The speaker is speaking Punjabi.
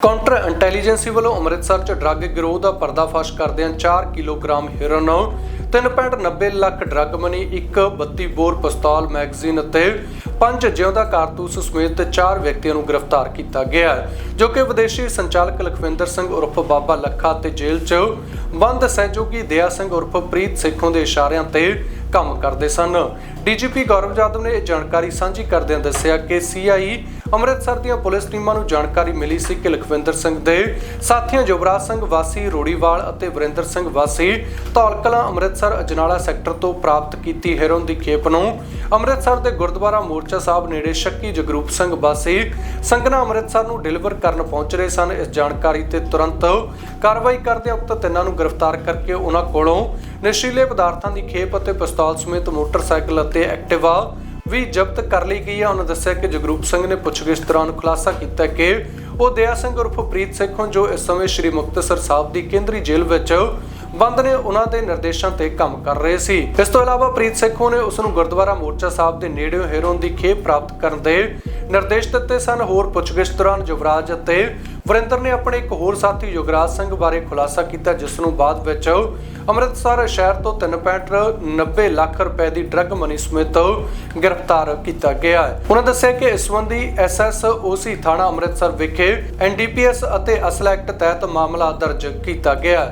ਕਾਊਂਟਰ ਇੰਟੈਲੀਜੈਂਸੀ ਵੱਲੋਂ ਅੰਮ੍ਰਿਤਸਰ 'ਚ ਡਰੱਗ ਗਿਰੋਹ ਦਾ ਪਰਦਾਫਾਸ਼ ਕਰਦਿਆਂ 4 kilogram heroin 3.90 lakh drug money, ਇੱਕ 32 ਬੋਰ ਪਿਸਤੌਲ ਮੈਗਜ਼ੀਨ ਅਤੇ ਪੰਜ ਜਿਉਂਦਾ ਕਾਰਤੂਸ ਸਮੇਤ ਚਾਰ ਵਿਅਕਤੀਆਂ ਨੂੰ ਗ੍ਰਿਫਤਾਰ ਕੀਤਾ ਗਿਆ ਜੋ ਕਿ ਵਿਦੇਸ਼ੀ ਸੰਚਾਲਕ ਲਖਵਿੰਦਰ ਸਿੰਘ ਉਰਫ ਬਾਬਾ ਲੱਖਾ ਤੇ ਜੇਲ੍ਹ 'ਚ ਬੰਦ ਸਹਿਯੋਗੀ ਦਇਆ ਸਿੰਘ ਉਰਫ ਪ੍ਰੀਤ ਸੇਖੋਂ ਦੇ ਇਸ਼ਾਰਿਆਂ ਤੇ ਕੰਮ ਕਰਦੇ ਸਨ। ਡੀਜੀਪੀ ਗੌਰਵ ਜਾਦਵ ਨੇ ਇਹ ਜਾਣਕਾਰੀ ਸਾਂਝੀ ਕਰਦਿਆਂ ਦੱਸਿਆ ਕਿ ਸੀਆਈ ਅੰਮ੍ਰਿਤਸਰ ਦੀਆਂ ਪੁਲਿਸ ਟੀਮਾਂ ਨੂੰ ਜਾਣਕਾਰੀ ਮਿਲੀ ਸੀ ਕਿ ਲਖਵਿੰਦਰ ਸਿੰਘ ਦੇ ਸਾਥੀਆਂ ਜੁਬਰਾਜ ਸਿੰਘ ਵਾਸੀ, ਰੋੜੀਵਾਲ ਅਤੇ ਵਰਿੰਦਰ ਸਿੰਘ ਵਾਸੀ ਧੌਲਕਲਾਂ ਅੰਮ੍ਰਿਤਸਰ ਅਜਨਾਲਾ ਸੈਕਟਰ ਤੋਂ ਪ੍ਰਾਪਤ ਕੀਤੀ ਹੈਰੋਨ ਦੀ ਖੇਪ ਨੂੰ। ਅੰਮ੍ਰਿਤਸਰ ਦੇ ਗੁਰਦੁਆਰਾ ਮੋਰਚਾ ਸਾਹਿਬ ਨੇੜੇ ਸ਼ੱਕੀ ਜਗਰੂਪ ਸਿੰਘ ਵਾਸੀ ਸੰਗਨਾ ਅੰਮ੍ਰਿਤਸਰ ਨੂੰ ਡਿਲੀਵਰ ਕਰਨ ਪਹੁੰਚ ਰਹੇ ਸਨ। ਇਸ ਜਾਣਕਾਰੀ ਤੇ ਤੁਰੰਤ ਕਾਰਵਾਈ ਕਰਦੇ ਉਕਤ ਤਿੰਨਾਂ ਨੂੰ ਗ੍ਰਿਫਤਾਰ ਕਰਕੇ ਉਹਨਾਂ ਕੋਲੋਂ ਨਸ਼ੀਲੇ ਪਦਾਰਥਾਂ ਦੀ ਖੇਪ ਅਤੇ ਪਿਸਤੌਲ ਸਮੇਤ ਮੋਟਰਸਾਈਕਲ ਅਤੇ ਐਕਟਿਵਾ ਵੀ ਜ਼ਬਤ ਕਰ ਲਈ ਗਈ ਹੈ। ਉਹਨਾਂ ਦੱਸਿਆ ਕਿ ਜਗਰੂਪ ਸਿੰਘ ਨੇ ਪੁੱਛਗਿੱਛ ਦੌਰਾਨ ਖੁਲਾਸਾ ਕੀਤਾ ਕਿ ਉਹ ਦਇਆ ਸਿੰਘ ਉਰਫ ਪ੍ਰੀਤ ਸੇਖੋਂ, ਜੋ ਇਸ ਸਮੇਂ ਸ੍ਰੀ ਮੁਕਤਸਰ ਸਾਹਿਬ ਦੀ ਕੇਂਦਰੀ ਜੇਲ੍ਹ ਵਿੱਚ ਬੰਦ ਨੇ ਉਹਨਾਂ ਦੇ ਨਿਰਦੇਸ਼ਾਂ ਤੇ ਕੰਮ ਕਰ ਰਹੇ ਸੀ। ਇਸ ਤੋਂ ਇਲਾਵਾ ਪ੍ਰੀਤ ਸਿੱਖੋ ਨੇ ਉਸ ਨੂੰ ਗੁਰਦੁਆਰਾ ਮੋਰਚਾ ਸਾਹਿਬ ਦੇ ਨੇੜੇ ਹੈਰੋਨ ਦੀ ਖੇਪ ਪ੍ਰਾਪਤ ਕਰਨ ਦੇ ਨਿਰਦੇਸ਼ ਦਿੱਤੇ ਸਨ। ਹੋਰ ਪੁੱਛਗਿੱਛ ਦੌਰਾਨ ਯੁਵਰਾਜ ਅਤੇ ਵਰਿੰਦਰ ਨੇ ਆਪਣੇ ਇੱਕ ਹੋਰ ਸਾਥੀ ਯੁਗਰਾਜ ਸਿੰਘ ਬਾਰੇ ਖੁਲਾਸਾ ਕੀਤਾ, ਜਿਸ ਨੂੰ ਬਾਅਦ ਵਿੱਚ ਅੰਮ੍ਰਿਤਸਰ ਸ਼ਹਿਰ ਤੋਂ 3.90 ਲੱਖ ਰੁਪਏ ਦੀ ਡਰੱਗ ਮਨੀ ਸਮੇਤ ਗ੍ਰਿਫਤਾਰ ਕੀਤਾ ਗਿਆ ਹੈ। ਉਹਨਾਂ ਦੱਸਿਆ ਕਿ ਇਸ ਸੰਬੰਧੀ ਐਸਐਸਓਸੀ ਥਾਣਾ ਅੰਮ੍ਰਿਤਸਰ ਵਿਖੇ ਐਨਡੀਪੀਐਸ ਅਤੇ ਅਸਲ ਐਕਟ ਤਹਿਤ ਮਾਮਲਾ ਦਰਜ ਕੀਤਾ ਗਿਆ ਹੈ।